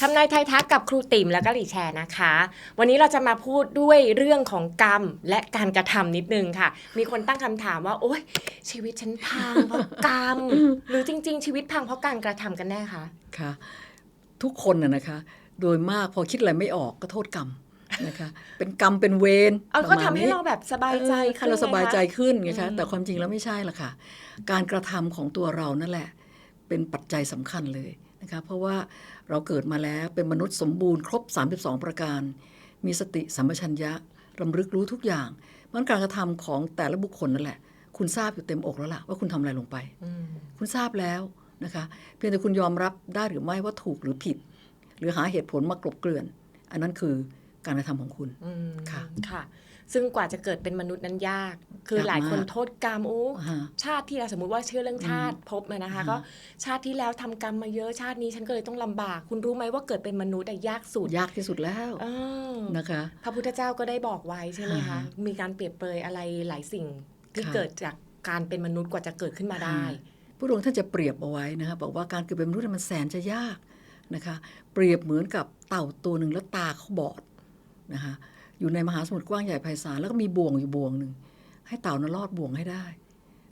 ทำนายไทยทักกับครูติ๋มแล้วก็หลีแชร์นะคะ วันนี้เราจะมาพูดด้วยเรื่องของกรรมและการกระทำนิดนึงค่ะ มีคนตั้งคำถามว่า โอ๊ยชีวิตฉันพังเพราะกรรม หรือจริง ๆ ชีวิตพังเพราะการกระทำกันแน่คะค่ะ ทุกคนน่ะนะคะ โดยมากพอคิดอะไรไม่ออกก็โทษกรรมนะคะเป็นกรรมเป็นเวรเอาปก็ระมณทำให้นี้เราแบบสบายใจเออค่ะเราสบายใจขึ้นไงคะขึ้นไงคะอืมแต่ความจริงแล้วไม่ใช่ละค่ะ การกระทำของตัวเรานั่นแหละ เป็นปัจจัยสำคัญเลย นะคะเพราะว่าเราเกิดมาแล้วเป็นมนุษย์สมบูรณ์ครบ 32 ประการ มีสติสัมปชัญญะรำลึกรู้ทุกอย่างมันการกระทำของแต่ละบุคคลนั่นแหละ คุณทราบอยู่เต็มอกแล้วล่ะว่าคุณทำอะไรลงไปอืมคุณทราบแล้วนะคะ เพียงแต่คุณยอมรับได้หรือไม่ว่าถูกหรือผิด หรือหาเหตุผลมากลบเกลื่อน อันนั้นคือการกระทำของคุณอืมค่ะค่ะ ซึ่งกว่าจะเกิดเป็นมนุษย์นั้นยาก คือยากหลายคนมากโทษกรรมโอ้ฮะชาติที่เราสมมุติว่าเชื่อเรื่องชาติภพเลยนะคะอืมก็ชาติที่แล้วทำกรรมมาเยอะชาตินี้ฉันก็เลยต้องลำบาก คุณรู้ไหมว่าเกิดเป็นมนุษย์อะยากสุดยากที่สุดแล้วเออนะคะ พระพุทธเจ้าก็ได้บอกไว้ใช่ไหมคะฮะมีการเปรียบเปรยอะไรหลายสิ่งที่ค่ะเกิดจากการเป็นมนุษย์กว่าจะเกิดขึ้นมาได้พระองค์ท่านจะเปรียบเอาไว้นะคะบอกว่าการเกิดเป็นมนุษย์มันแสนจะยากนะคะ เปรียบเหมือนกับเต่าตัวหนึ่งแล้วตาเขาบอดนะคะอยู่ในมหาสมุทรกว้างใหญ่ไพศาลแล้วก็มีบ่วงอยู่บ่วงหนึ่ง ให้เต่านั้นรอดบ่วงให้ได้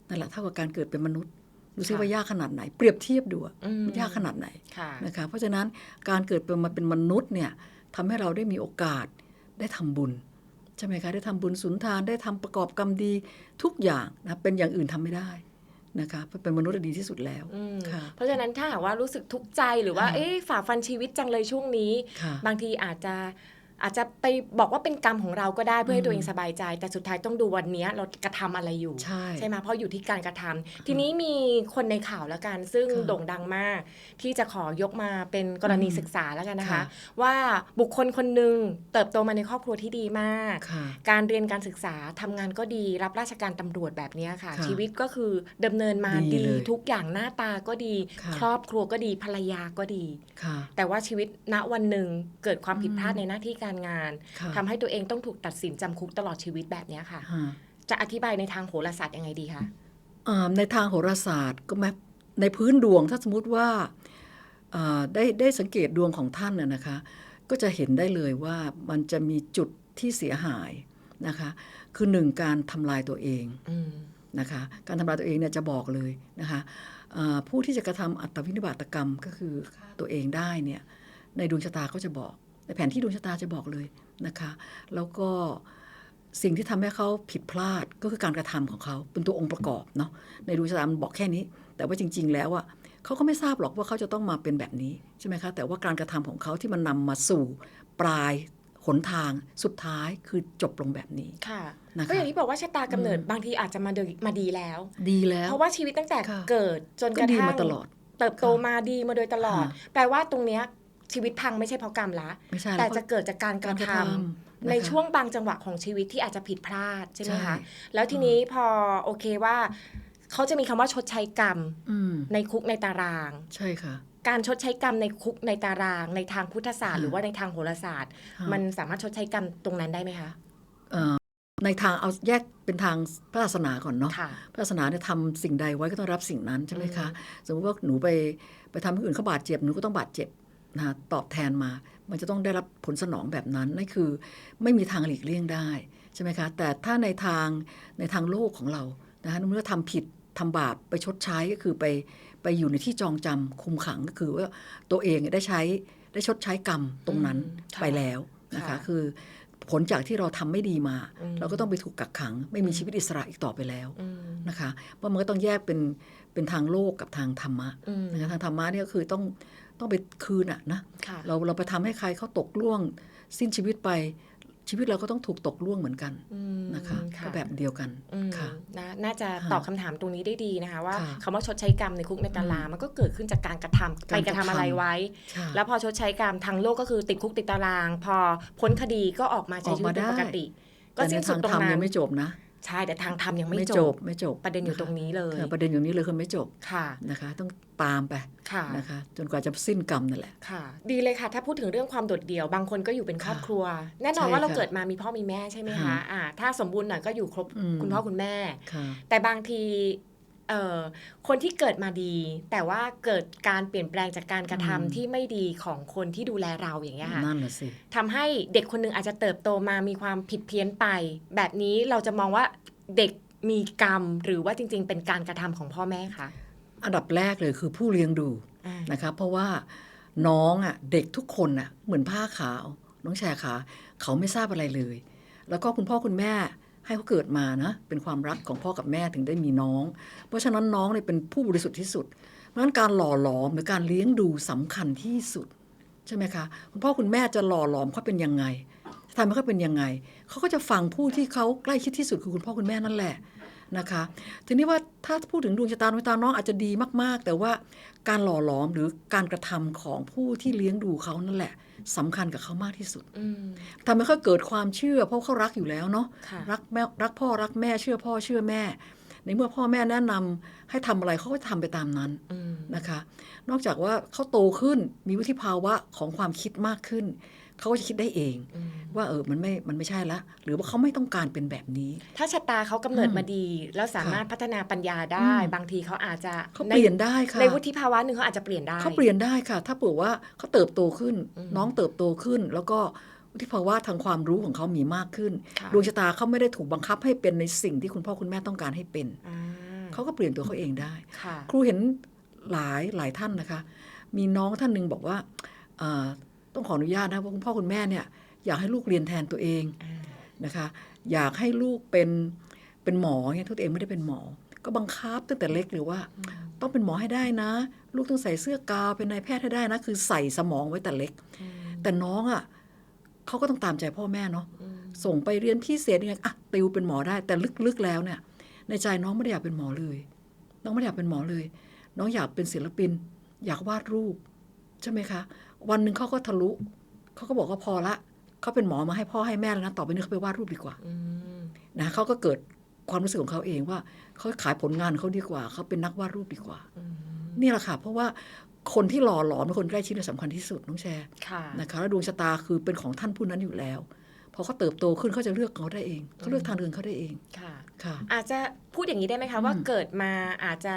นั่นแหละเท่ากับการเกิดเป็นมนุษย์ดูซิค่ะว่ายากขนาดไหน เปรียบเทียบดูอะอืมมันยากขนาดไหนค่ะนะคะเพราะฉะนั้นการเกิดเป็นมาเป็นมนุษย์เนี่ยทำให้เราได้มีโอกาสได้ทำบุญใช่ไหมคะได้ทำบุญสุนทานได้ทำประกอบกรรมดีทุกอย่างนะเป็นอย่างอื่นทำไม่ได้นะคะเพราะเป็นมนุษย์ดีที่สุดแล้วอืมค่ะเพราะฉะนั้นถ้าหากว่ารู้สึกทุกข์ใจหรือว่าค่ะเอ๊ะฝ่าฟันชีวิตจังเลยช่วงนี้ค่ะบางทีอาจจะ อาจจะไปบอกว่าเป็นกรรมของเราก็ได้เพื่อให้อืมตัวเองสบายใจ แต่สุดท้ายต้องดูวันเนี้ยเรากระทำอะไรอยู่ใช่ไหมเพราะอยู่ที่การกระทำทีนี้มีคนในข่าวแล้วกัน ซึ่งค่ะโด่งดังมาก ที่จะขอยกมาเป็นกรณีอืมศึกษาแล้วกันนะคะค่ะว่าบุคคลคนหนึ่งเติบโตมาในครอบครัวที่ดีมากค่ะการเรียนการศึกษาทำงานก็ดีรับราชการตำรวจแบบเนี้ยค่ะค่ะ ชีวิตก็คือดำเนินมาดีดีเลยทุกอย่างหน้าตาก็ดีค่ะครอบครัวก็ดีภรรยาก็ดีค่ะแต่ว่าชีวิตณวันหนึ่งเกิดความผิดพลาดอืมในหน้าที่การงานค่ะทำให้ตัวเองต้องถูกตัดสินจำคุกตลอดชีวิตแบบเนี้ยค่ะฮะจะอธิบายในทางโหราศาสตร์ยังไงดีคะอ่าในทางโหราศาสตร์ก็แม้ในพื้นดวงถ้าสมมติว่าอ่าได้ได้สังเกตดวงของท่านน่ะนะคะ ก็จะเห็นได้เลยว่ามันจะมีจุดที่เสียหายนะคะ คือหนึ่งการทำลายตัวเองอืมนะคะ การทำลายตัวเองเนี่ยจะบอกเลยนะคะอ่าผู้ที่จะกระทำอัตวินิบาตกรรมก็คือฆ่าตัวเองได้เนี่ยในดวงชะตาก็จะบอก ในแผนที่ดวงชะตาจะบอกเลยนะคะ แล้วก็สิ่งที่ทำให้เขาผิดพลาดก็คือการกระทำของเขาเป็นตัวองค์ประกอบเนาะในดวงชะตามันบอกแค่นี้ แต่ว่าจริง ๆ แล้วอะเขาก็ไม่ทราบหรอกว่าเขาจะต้องมาเป็นแบบนี้ใช่ไหมคะแต่ว่าการกระทำของเขาที่มันนำมาสู่ปลายหนทางสุดท้ายคือจบลงแบบนี้ค่ะนะคะก็อย่างที่บอกว่าชะตากำเนิดอืมบางทีอาจจะมาดีมาดีแล้ว ดีแล้ว เพราะว่าชีวิตตั้งแต่ค่ะเกิดจนก็กระดีทั่งมาตลอดเติบโตมาดีมาโดยตลอดค่ะแปลว่าตรงเนี้ย ชีวิตพังไม่ใช่เพราะกรรมละ ไม่ใช่แต่ล้วจะเกิดจากการกการระกระททำำในนะคะช่วงบางจังหวะของชีวิตที่อาจจะผิดพลาดใช่ไหมใช่คะแล้วทีนี้พอโอเคว่าเขาจะมีคำว่าชดใช้กรรมอืมในคุกในตาราง ใช่ค่ะ การชดใช้กรรมในคุกในตาราง ในทางพุทธศาสตร์ค่ะหรือว่าในทางโหราศาสตร์ค่ะมันสามารถชดใช้กรรมตรงนั้นได้ไหมคะเอ่อในทางเอาแยกเป็นทางพระศาสนาก่อนเนาะค่ะพระศาสนาเนี่ยทำสิ่งใดไว้ก็ต้องรับสิ่งนั้นใช่ไหมคะ สมมติว่าหนูไปไปทำให้คนอื่นเขาบาดเจ็บหนูก็ต้องบาดเจ็บ นะคะตอบแทนมา มันจะต้องได้รับผลสนองแบบนั้นนั่นคือไม่มีทางหลีกเลี่ยงได้ใช่ไหมคะแต่ถ้าในทางในทางโลกของเรานะคะเมื่อทำผิดทำบาปไปชดใช้ก็คือไปไปอยู่ในที่จองจำคุมขังก็คือว่าตัวเองได้ใช้ได้ชดใช้กรรมตรงนั้นอืมค่ะไปแล้วนะคะค่ะคือผลจากที่เราทำไม่ดีมาอืมเราก็ต้องไปถูกกักขัง ไม่มีชีวิตอิสระอีกต่อไปแล้วอืมนะคะเพราะมันก็ต้องแยกเป็นเป็นทางโลกกับทางธรรมะอืมนะคะทางธรรมะเนี่ยก็คือต้อง ต้องไปคืนอะนะค่ะเราเราไปทำให้ใครเขาตกล่วง สิ้นชีวิตไปชีวิตเราก็ต้องถูกตกล่วงเหมือนกันอืมนะคะก็แบบเดียวกันอืมค่ะนะน่าจะค่ะตอบคำถามตรงนี้ได้ดีนะคะว่าค่ะคำว่าชดใช้กรรมในคุกในตารางมันก็เกิดขึ้นจากการกระทำไปการกกระระทำทำอะไรไว้ใช่แล้วพอชดใช้กรรมทางโลกก็คือติดคุกติดตาราง พอพ้นคดีก็ออกมาใช้ชีวิตเป็นปกติ ก็แต่ในสิ้นสุทาดงตรงธรรมนั้ยันงไม่จบนะ ใช่แต่ทางธรรมยังไม่ไม่จจบบไม่จบประเด็นอยู่ตรงนี้เลยค่ะประเด็นอยู่นี้เลยคือไม่จบค่ะนะคะ ต้องตามไปค่ะนะคะจนกว่าจะสิ้นกรรมนั่นแหละค่ะ ดีเลยค่ะถ้าพูดถึงเรื่องความโดดเดี่ยวบางคนก็อยู่เป็นครอบครัว แน่นอนใช่ว่าเราค่ะเกิดมามีพ่อมีแม่ใช่ไหมคะค่ะอ่าถ้าสมบูรณ์หน่อยก็อยู่ครบอืมคุณพ่อคุณแม่ค่ะแต่บางทีเอ่อ คนที่เกิดมาดี แต่ว่าเกิดการเปลี่ยนแปลงจากการกระทำอืมที่ไม่ดีของคนที่ดูแลเราอย่างเงี้ยค่ะนั่นแหละสิทำให้เด็กคนหนึ่งอาจจะเติบโตมามีความผิดเพี้ยนไป แบบนี้เราจะมองว่าเด็กมีกรรมหรือว่าจริง ๆ เป็นการกระทำของพ่อแม่คะอันดับแรกเลยคือผู้เลี้ยงดูอ่านะคะเพราะว่าน้องอะเด็กทุกคนอะเหมือนผ้าขาว น้องแชร์ขาเขาไม่ทราบอะไรเลย แล้วก็คุณพ่อคุณแม่ ให้เขาเกิดมานะ เป็นความรักของพ่อกับแม่ถึงได้มีน้อง เพราะฉะนั้นน้องเนี่ยเป็นผู้บริสุทธิ์ที่สุด เพราะฉะนั้นการหล่อหลอมหรือการเลี้ยงดูสำคัญที่สุดใช่ไหมคะคุณพ่อคุณแม่จะหล่อหลอมเขาเป็นยังไงทำให้เขาเป็นยังไงเขาก็จะฟังผู้ที่เขาใกล้ชิดที่สุดคือคุณพ่อคุณแม่นั่นแหละนะคะทีนี้ว่าถ้าพูดถึงดวงชะตาดวงชะตาน้องอาจจะดีมาก ๆ แต่ว่าการหล่อหลอมหรือการกระทำของผู้ที่เลี้ยงดูเขานั่นแหละ สำคัญกับเขามากที่สุดอืมทำให้เขาเกิดความเชื่อ เพราะเขารักอยู่แล้วเนาะค่ะรักแม่รักพ่อรักแม่เชื่อพ่อเชื่อแม่ ในเมื่อพ่อแม่แนะนำให้ทำอะไรเขาก็ทำไปตามนั้นอืมนะคะ นอกจากว่าเขาโตขึ้นมีวุฒิภาวะของความคิดมากขึ้น เขาก็จะคิดได้เองอืมว่าเออมันไม่มันไม่ใช่ละ หรือว่าเขาไม่ต้องการเป็นแบบนี้ ถ้าชะตาเขากำเนิดอืมมาดี แล้วสามารถพัฒนาปัญญาได้อืมบางทีเขาอาจจะเขาเปลี่ยนได้ค่ะในวุฒิภาวะหนึ่งเขาอาจจะเปลี่ยนได้เขาเปลี่ยนได้ค่ะ ถ้าเผื่อว่าเขาเติบโตขึ้นอืมน้องเติบโตขึ้น แล้วก็วุฒิภาวะทางความรู้ของเขามีมากขึ้นค่ะดวงชะตาเขาไม่ได้ถูกบังคับให้เป็นในสิ่งที่คุณพ่อคุณแม่ต้องการให้เป็นอ่าเขาก็เปลี่ยนตัวเขาเองได้ค่ะครูเห็นหลายหลายท่านนะคะ มีน้องท่านหนึ่งบอกว่าเอ่อ ต้องขออนุญาตนะว่าคุณพ่อคุณแม่เนี่ยอยากให้ลูกเรียนแทนตัวเองอ่านะคะ อยากให้ลูกเป็นเป็นหมอเนี่ยตัวเองไม่ได้เป็นหมอ ก็บังคับตั้งแต่เล็กหรือว่าอืมต้องเป็นหมอให้ได้นะ ลูกต้องใส่เสื้อกาวเป็นนายแพทย์ให้ได้นะ คือใส่สมองไว้แต่เล็กอืมแต่น้องอะ่ะเขาก็ต้องตามใจพ่อแม่เนาะอืมส่งไปเรียนพิเศษยังไงอะติวเป็นหมอได้ แต่ลึกๆแล้วเนี่ย ในใจน้องไม่ได้อยากเป็นหมอเลย น้องไม่ได้อยากเป็นหมอเลย น้องอยากเป็นศิลปิน อยากวาดรูปใช่ไหมคะ วันหนึ่งเขาก็ทะลุเขาก็บอกว่าพอละเขาเป็นหมอมาให้พ่อให้แม่แล้วนะต่อไปนี้เขาไปวาดรูปดีกว่าอืมนะเขาก็เกิดความรู้สึกของเขาเองว่าเขาขายผลงานเขาดีกว่าเขาเป็นนักวาดรูปดีกว่าอืมนี่แหละค่ะ เพราะว่าคนที่หล่อหลอมเป็นคนใกล้ชิดเนี่ยสำคัญที่สุดน้องแชร์ค่ะนะคะแล้วดวงชะตาคือเป็นของท่านผู้นั้นอยู่แล้วพอเขาเติบโตขึ้นเขาจะเลือกเขาได้เองเขาเลือกทางเดินเขาได้เองค่ะค่ะ อาจจะพูดอย่างนี้ได้ไหมคะอืมว่าเกิดมาอาจจะ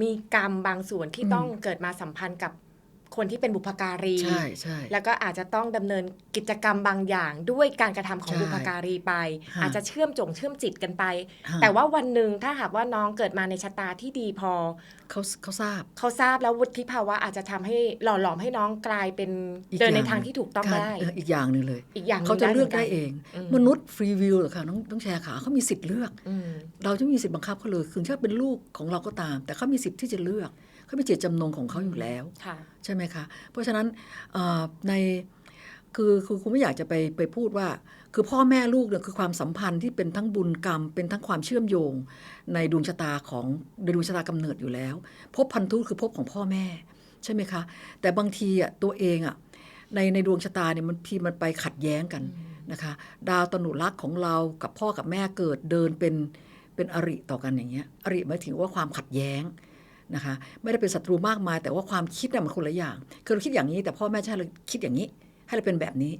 มีกรรมบางส่วนที่อืมต้องเกิดมาสัมพันธ์กับ คนที่เป็นบุพการี ใช่ใช่ แล้วก็อาจจะต้องดำเนินกิจกรรมบางอย่างด้วยการกระทำของใช่บุพการีไปค่ะอาจจะเชื่อมจงเชื่อมจิตกันไป ฮะแต่ว่าวันหนึ่งถ้าหากว่าน้องเกิดมาในชะตาที่ดีพอ เขาเขาทราบ เขาทราบแล้ววุฒิภาวะอาจจะทำให้หล่อหลอมให้น้องกลายเป็นอีกเดินในอย่าง ทางที่ถูกต้องค่ะได้เอออีกอย่างหนึ่งเลย อีกอย่างหนึ่งเขาจะเลือกหมืได้นนเอง อืมมนุษย์ฟรีวิวเหรอคะน้องต้องแชร์ขาเขามีสิทธิ์เลือก อืมเราจะไม่มีสิทธิ์บังคับเขาเลยคือถ้าเป็นลูกของเราก็ตาม แต่เขามีสิทธิ์ที่จะเลือก เขามีเจตจำนงของเขาอยู่แล้วค่ะใช่ไหมคะ เพราะฉะนั้นเอ่อในคือคือคุณไม่อยากจะไปไปพูดว่า คือพ่อแม่ลูกเนี่ยคือความสัมพันธ์ที่เป็นทั้งบุญกรรม เป็นทั้งความเชื่อมโยง ในดวงชะตาของในดวงชะตากำเนิดอยู่แล้วภพพันธุคือภพของพ่อแม่ใช่ไหมคะ แต่บางทีอะตัวเองอะในในดวงชะตาเนี่ยมันทีมันไปขัดแย้งกันนะคะดาวตนุรักษ์ของเรากับพ่อกับแม่เกิดเดินเป็นเป็นอริต่อกันอย่างเงี้ยอริหมายถึงว่าความขัดแย้ง นะคะไม่ได้เป็นศัตรูมากมาย แต่ว่าความคิดน่ะมันคนละอย่างคือเราคิดอย่างนี้แต่พ่อแม่จะให้เราคิดอย่างนี้ ให้เราเป็นแบบนี้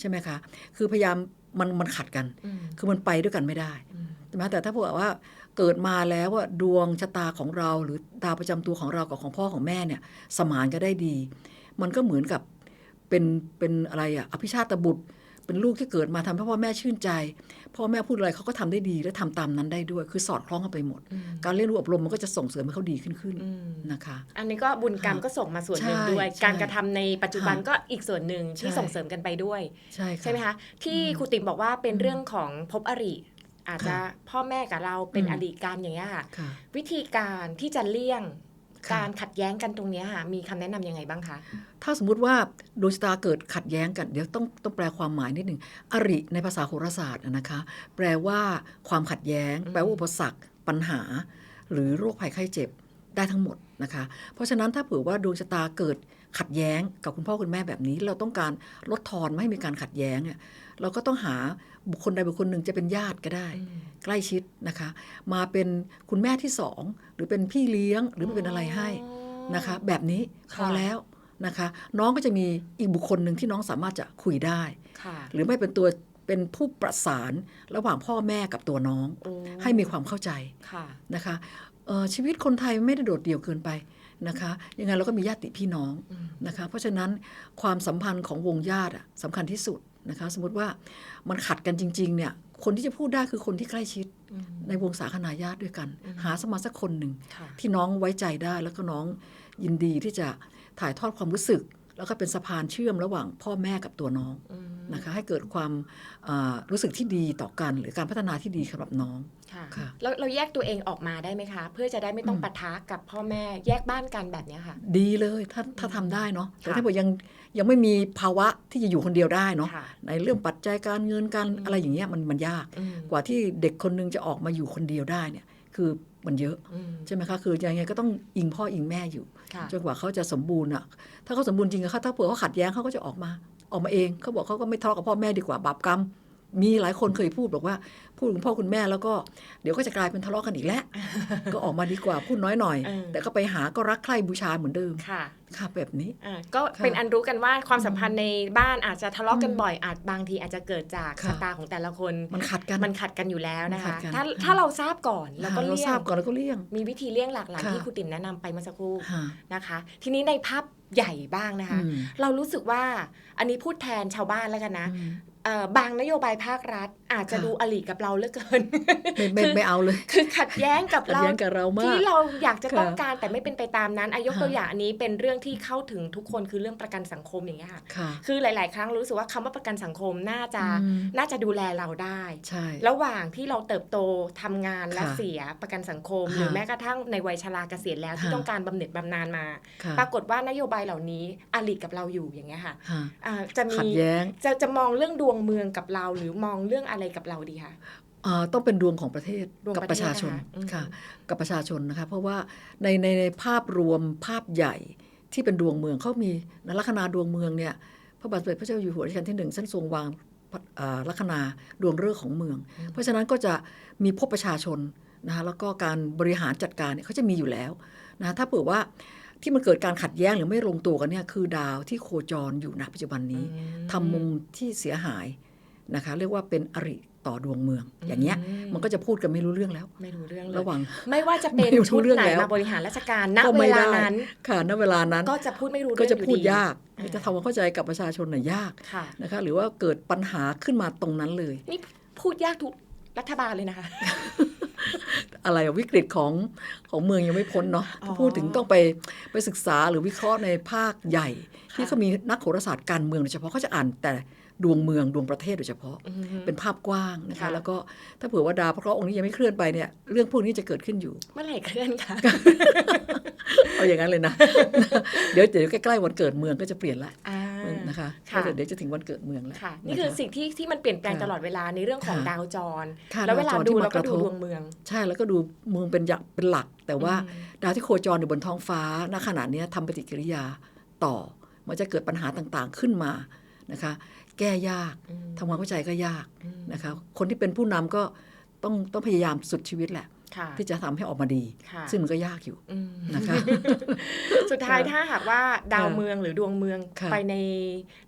ใช่ไหมคะ คือพยายามมันมันขัดกันอืมคือมันไปด้วยกันไม่ได้อืมใช่ไหมแต่ถ้าบอกว่าเกิดมาแล้วว่าดวงชะตาของเราหรือดาวประจำตัวของเรากับของพ่อของแม่เนี่ย สมานก็ได้ดี มันก็เหมือนกับเป็นเป็นอะไรอะอภิชาตบุตร เป็นลูกที่เกิดมาทำให้พ่อแม่ชื่นใจ พ่อแม่พูดอะไรเขาก็ทำได้ดีและทำตามนั้นได้ด้วย คือสอดคล้องกันไปหมดอืมการเรียนรู้อบรมมันก็จะส่งเสริมให้เขาดีขึ้นขึ้นอืมนะคะ อันนี้ก็บุญกรรมค่ะก็ส่งมาส่วนหนึ่งใช่ด้วยใช่การกระทำในปัจจุบันค่ะก็อีกส่วนหนึ่งที่ใช่ส่งเสริมกันไปด้วย ใช่ค่ะใช่ไหมคะที่ครูติ๋มบอกว่าเป็นอืมเรื่องของภพอริอาจจะค่ะพ่อแม่กับเราเป็นอืมอริกันอย่างเงี้ยค่ะค่ะ วิธีการที่จะเลี่ยงค่ะ การขัดแย้งกันตรงเนี้ยค่ะมีคำแนะนำยังไงบ้างคะถ้าสมมุติว่าดวงชะตาเกิดขัดแย้งกันเดี๋ยวต้องต้องแปลความหมายนิดหนึ่งอริในภาษาโหราศาสตร์อะนะคะ แปลว่าความขัดแย้งอืมแปลว่าอุปสรรคปัญหา หรือโรคภัยไข้เจ็บได้ทั้งหมด นะคะ เพราะฉะนั้นถ้าเผื่อว่าดวงชะตาเกิดขัดแย้งกับคุณพ่อคุณแม่แบบนี้ เราต้องการลดทอนไม่ให้มีการขัดแย้งเนี่ยเราก็ต้องหาบุคคลใดบุคคลหนึ่งจะเป็นญาติก็ได้ ใกล้ชิดนะคะ มาเป็นคุณแม่ที่สองหรือเป็นพี่เลี้ยงหรือไม่เป็นอะไรให้นะคะ แบบนี้พอค่ะแล้วนะคะ น้องก็จะมีอีกบุคคลหนึ่งที่น้องสามารถจะคุยได้ค่ะหรือไม่เป็นตัวเป็นผู้ประสานระหว่างพ่อแม่กับตัวน้องโอ้ให้มีความเข้าใจค่ะนะคะเอ่อ ชีวิตคนไทยไม่ได้โดดเดี่ยวเกินไปนะคะยังไงเราก็มีญาติพี่น้องอืมนะคะเพราะฉะนั้นความสัมพันธ์ของวงญาติอะสำคัญที่สุดนะคะสมมติว่ามันขัดกันจริงๆเนี่ยคนที่จะพูดได้คือคนที่ใกล้ชิดอืมในวงสาคนาญาติด้วยกันอืมหาสมาสักคนหนึ่งค่ะที่น้องไว้ใจได้แล้วก็น้องยินดีที่จะถ่ายทอดความรู้สึก แล้วก็เป็นสะพานเชื่อมระหว่างพ่อแม่กับตัวน้องอืมนะคะ ให้เกิดความอ่ารู้สึกที่ดีต่อกัน หรือการพัฒนาที่ดีสำหรับน้องค่ะค่ะแล้วเราแยกตัวเองออกมาได้ไหมคะ เพื่อจะได้ไม่ต้องอืมปะทะกับพ่อแม่แยกบ้านกันแบบเนี้ยค่ะ ดีเลยถ้าถ้าทำได้เนาะแต่ค่ะถ้าบอกยังยังไม่มีภาวะที่จะอยู่คนเดียวได้เนาะค่ะในเรื่องปัจจัยการเงินการอืมอะไรอย่างเงี้ยมันมันยากอืมกว่าที่เด็กคนนึงจะออกมาอยู่คนเดียวได้เนี่ยคือมันเยอะอืมใช่ไหมคะคือยังไงก็ต้องอิงพ่ออิงแม่อยู่ค่ะ จนกว่าเขาจะสมบูรณ์อะ ถ้าเขาสมบูรณ์จริงอะเขาถ้าเผื่อเขาขัดแย้งเขาก็จะออกมา ออกมาเองเขาบอกเขาก็ไม่ทะเลาะกับพ่อแม่ดีกว่าบาปกรรม มีหลายคนเคยพูดบอกว่าพูดถึงพ่อคุณแม่แล้วก็เดี๋ยวก็จะกลายเป็นทะเลาะกันอีกแล้ว ก็ออกมาดีกว่าพูดน้อยหน่อยเออแต่ก็ไปหาก็รักใคร่บูชาเหมือนเดิมค่ะค่ะแบบนี้อ่าก็ค่ะเป็นอันรู้กันว่าความสัมพันธ์ในบ้านอาจจะทะเลาะกันอืมบ่อยอาจบางทีอาจจะเกิดจากค่ะชะตาของแต่ละคนมันขัดกันมันขัดกันอยู่แล้วนะมันขัคะดกันถ้าค่ะถ้าเราทราบก่อนแล้วก็อ่าเราเลี่ทยรางบก่อนแล้วก็เลี่ยง มีวิธีเลี่ยงหลากหลายค่ะที่ครูติ๋มแนะนำไปเมื่อสักครู่ค่ะนะคะ ทีนี้ในภาพใหญ่บ้างนะคะอืมเรารู้สึกว่าอันนี้พูดแทนชาวบ้านแล้วกันนะอืมเอ่อ บางนโยบายภาครัฐอาจจะค่ะดูอลีกับเราเหลือเกินไม่ไม่คือไม่เอาเลย คือขัดแย้งกับขัดเราแย้งกับเรามากที่เราอยากจะค่ะต้องการแต่ไม่เป็นไปตามนั้นอายกค่ะตัวอย่างอันนี้เป็นเรื่องที่เข้าถึงทุกคนคือเรื่องประกันสังคมอย่างเงี้ยค่ะค่ะคือหลาย ๆ ครั้งรู้สึกว่าคำว่าประกันสังคมน่าจะอืมน่าจะดูแลเราได้ใช่ระหว่างที่เราเติบโตทำงานและค่ะเสียประกันสังคมค่ะหรือแม้กระทั่งในวัยชราเกษียณแล้วที่ค่ะต้องการบำเหน็จบำนาญมาค่ะปรากฏว่านโยบายเหล่านี้อลีกับเราอยู่อย่างเงี้ยค่ะค่ะอ่าจะมีขัดแย้งจะจะมองเรื่องดวงเมืองกับเรา หรือมองเรื่องอะไรกับเราดีคะอ่าต้องเป็นดวงของประเทศดวงกับประประเทศชาชนนะคะอืมค่ะกับประชาชนนะคะเพราะว่าในในในภาพรวมภาพใหญ่ที่เป็นดวงเมืองเขามีนลัคนาดวงเมืองเนี่ยพระบาทสมเด็จพระเจ้าอยู่หัวรัชกาลที่หนึ่งท่านทรงวางพระอ่าลัคนาดวงฤกษ์ของเมือง เพราะฉะนั้นก็จะมีพบประชาชนนะคะแล้วก็การบริหารจัดการเนี่ยเขาจะมีอยู่แล้วนะถ้าเผื่อว่าที่มันเกิดการขัดแย้งหรือไม่ลงตัวกันเนี่ยคือดาวที่โคจรอยู่ณปัจจุบันนี้ทำมุมที่เสียหาย นะคะ เรียกว่าเป็นอริต่อดวงเมือง อย่างเงี้ยมันก็จะพูดกันไม่รู้เรื่องแล้ว ไม่รู้เรื่องเลยระหว่างไม่ว่าจะเป็นไม่รู้ชุดเรื่องไหนแล้วมาบริหารราชการณก็เวไม่ลาได้นั้นค่ะณเวลานั้น ก็จะพูดไม่รู้ก็เรื่องจะพูดอยู่ยากอ่าจะทำความเข้าใจกับประชาชนน่ะยากค่ะนะคะ หรือว่าเกิดปัญหาขึ้นมาตรงนั้นเลยนี่พูดยากทุกรัฐบาลเลยนะคะ อะไรอะวิกฤตของของเมืองยังไม่พ้นเนาะอ๋อถ้าพูดถึงต้องไปไปศึกษาหรือวิเคราะห์ในภาคใหญ่ค่ะที่เขามีนักโหราศาสตร์การเมืองโดยเฉพาะเขาจะอ่านแต่ ดวงเมืองดวงประเทศโดยเฉพาะอือฮึเป็นภาพกว้างนะคะค่ะแล้วก็ถ้าเผื่อว่าดาวพระเคราะห์องค์นี้ยังไม่เคลื่อนไปเนี่ยเรื่องพวกนี้จะเกิดขึ้นอยู่ เมื่อไหร่เคลื่อนคะเอาอย่างนั้นเลยนะ เดี๋ยวเดี๋ยวใกล้ๆวันเกิดเมืองก็จะเปลี่ยนละอ่านะคะค่ะก็เดี๋ยวจะถึงวันเกิดเมืองแล้วค่ะนี่คือนะคะสิ่งที่ที่มันเปลี่ยนแปลงค่ะตลอดเวลาในเรื่องของค่ะดาวจรค่ะแล้วเวลาดาวจรดูที่เรามากก็ระดูทบดวงเมือง ใช่แล้วก็ดูเมืองเป็นอย่างเป็นหลัก แต่ว่าอืมดาวที่โคจรอยู่บนท้องฟ้าณขณะเนี้ยทำปฏิกิริยาต่อมันจะเกิดปัญหาต่างๆขึ้นมานะคะ แก้ยากอืมทำความเข้าใจก็ยากอืมนะคะคนที่เป็นผู้นำก็ต้องต้องพยายามสุดชีวิตแหละค่ะที่จะทำให้ออกมาดีค่ะซึ่งมันก็ยากอยู่อืมนะคะ สุดท้ายค่ะถ้าหากว่าดาวค่ะเมืองหรือดวงเมืองค่ะไปใน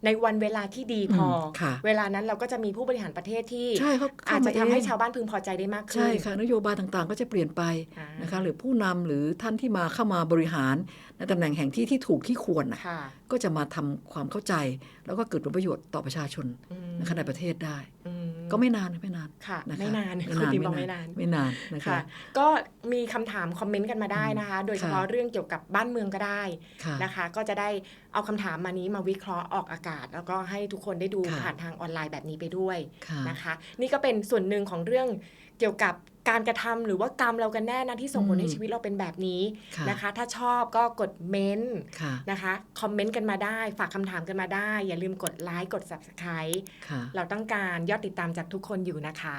ในวันเวลาที่ดีพออมค่ะเวลานั้นเราก็จะมีผู้บริหารประเทศที่ใช่เขาอาเข้จจะทำให้มเองชาวบ้านพึงพอใจได้มากขึ้น ใช่ค่ะ นโยบายต่างๆ ก็จะเปลี่ยนไปอ่านะคะหรือผู้นำหรือท่านที่มาเข้ามาบริหาร ในตำแหน่งแห่งที่ที่ถูกที่ควรน่ะค่ะก็จะมาทำความเข้าใจ แล้วก็เกิดผลประโยชน์ต่อประชาชนอืมนะคะในประเทศได้อืมก็ไม่นานไม่นานค่ะนะคะไม่นานไม่คุณนานติมบอกไม่นานไม่นานนะคะค่ะก็มีคำถามคอมเมนต์กันมาได้นะคะ โดยเฉพาะค่ะเรื่องเกี่ยวกับบ้านเมืองก็ได้ค่ะนะคะ ก็จะได้เอาคำถามมานี้มาวิเคราะห์ออกอากาศ แล้วก็ให้ทุกคนได้ดูค่ะผ่านทางออนไลน์แบบนี้ไปด้วยค่ะนะคะ นี่ก็เป็นส่วนหนึ่งของเรื่องเกี่ยวกับ การกระทำหรือว่ากรรมเรากันแน่นะที่ส่งผลอืมให้ชีวิตเราเป็นแบบนี้ค่ะนะคะ ถ้าชอบก็กดเม้นต์ค่ะนะคะคอมเมนต์กันมาได้ ฝากคำถามกันมาได้ อย่าลืมกดไลค์กด subscribe ค่ะเราต้องการยอดติดตามจากทุกคนอยู่นะคะ